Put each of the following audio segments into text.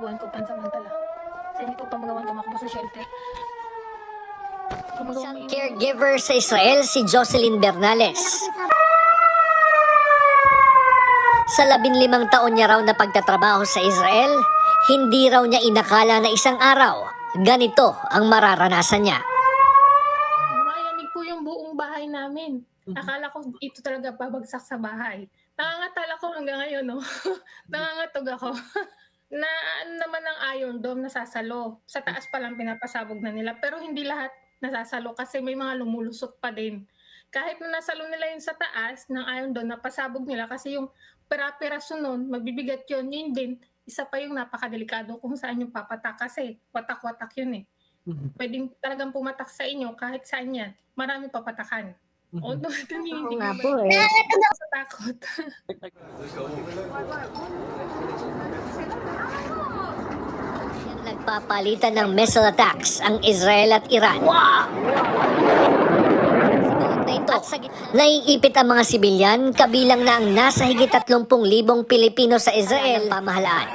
taguan ko pansamantala. Sa hindi ko pa magawa tumakbo sa shelter. Isang caregiver sa Israel si Jocelyn Bernales. Sa labinlimang taon niya raw na pagtatrabaho sa Israel, hindi raw niya inakala na isang araw, ganito ang mararanasan niya. Mayanig po yung buong bahay namin. Akala ko ito talaga babagsak sa bahay. Nangangatala ko hanggang ngayon, no? Nangangatog ako. na ano naman ang iron dome nasasalo. Sa taas pa lang pinapasabog na nila. Pero hindi lahat nasasalo kasi may mga lumulusot pa din. Kahit na nasalo nila yun sa taas ng iron dome, napasabog nila kasi yung pera-peraso nun, magbibigat yun. Yun din, isa pa yung napakadelikado kung saan yung papatak kasi watak-watak yun eh pwedeng talagang pumatak sa inyo kahit saan yan. Marami papatakan. O, Mhm. tumihindig nga naman po eh. sa takot. Nagpapalitan ng missile attacks ang Israel at Iran. Wow! Na ito, naiipit ang mga sibilyan kabilang na ang nasa higit 30,000 Pilipino sa Israel ng pamahalaan.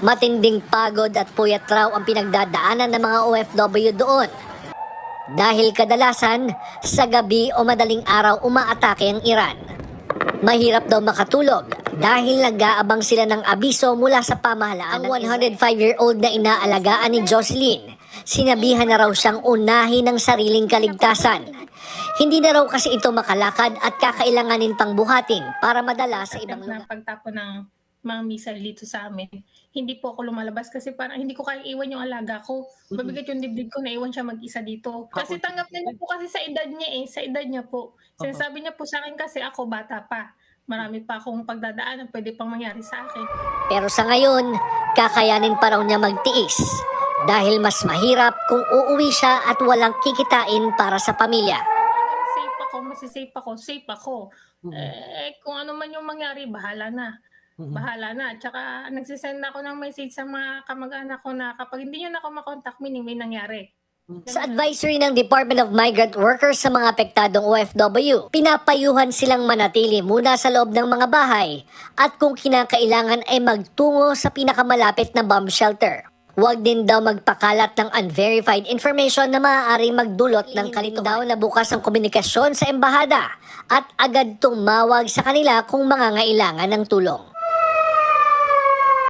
Matinding pagod at puyat raw ang pinagdadaanan ng mga OFW doon. Dahil kadalasan, sa gabi o madaling araw umaatake ang Iran. Mahirap daw makatulog dahil nag-aabang sila ng abiso mula sa pamahalaan. Ang 105-year-old na inaalagaan ni Jocelyn, sinabihan na raw siyang unahin ng sariling kaligtasan. Hindi na raw kasi ito makalakad at kakailanganin pang buhatin para madala sa ibang lugar. pagtapon ng mga missile dito sa amin. Hindi po ako lumalabas kasi parang hindi ko kaya iwan yung alaga ko. Mabigat yung dibdib ko na iwan siya mag-isa dito. Kasi tanggap na niya po kasi sa edad niya eh. Sa edad niya po. Sinasabi niya po sa akin kasi ako bata pa. Marami pa akong pagdadaanan pwede pang mangyari sa akin. Pero sa ngayon, kakayanin pa raw niya magtiis dahil mas mahirap kung uuwi siya at walang kikitain para sa pamilya. safe ako, masisafe ako, safe ako. Eh, kung ano man yung mangyari, bahala na. Mhm. Bahala na. Tsaka nagsisend ako ng message sa mga kamag-anak ko na kapag hindi nyo na ako makontak, meaning may nangyari. Sa advisory ng Department of Migrant Workers sa mga apektadong OFW, pinapayuhan silang manatili muna sa loob ng mga bahay at kung kinakailangan ay magtungo sa pinakamalapit na bomb shelter. Huwag din daw magpakalat ng unverified information na maaaring magdulot ng kalituhan. daw na bukas ang komunikasyon sa embahada at agad tumawag sa kanila kung mangangailangan ng tulong.